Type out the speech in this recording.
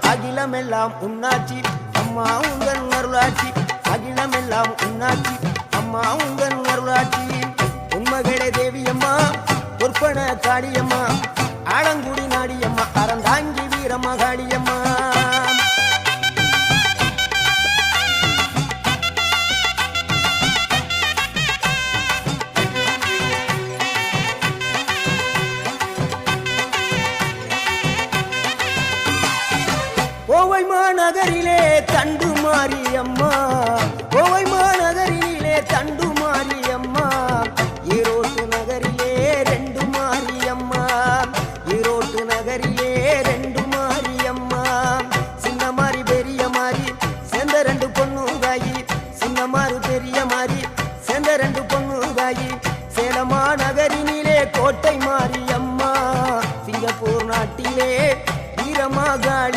அகிலமெல்லாம் உன்னாட்சி. அம்மா உங்கள் அருளாட்சி. அகிலமெல்லாம் உன்னாட்சி. அம்மா உங்கள் அருளாட்சி. உண்மகளே தேவியம்மா பொற்பன காளியம்மா. ஆடங்குடி நாடியம்மா அறந்தாங்கி ஓவை மாநகரிலே தண்டு மாரியம்மா. ஓவை மாநகரிலே தண்டு மாரியம்மா. ஈரோட்டு நகரிலே ரெண்டு மாரியம்மா. ஈரோட்டு நகரிலே ரெண்டு மாரியம்மா. சின்ன மாறி பெரிய மாறி சேர்ந்த ரெண்டு பொண்ணு தாயி சின்ன மாறு பெரிய மாறி சேர்ந்த ரெண்டு பொண்ணு சேலமா நகரினிலே கோட்டை மாரியம்மா. சிங்கப்பூர் நாட்டிலே வீரமாகாளி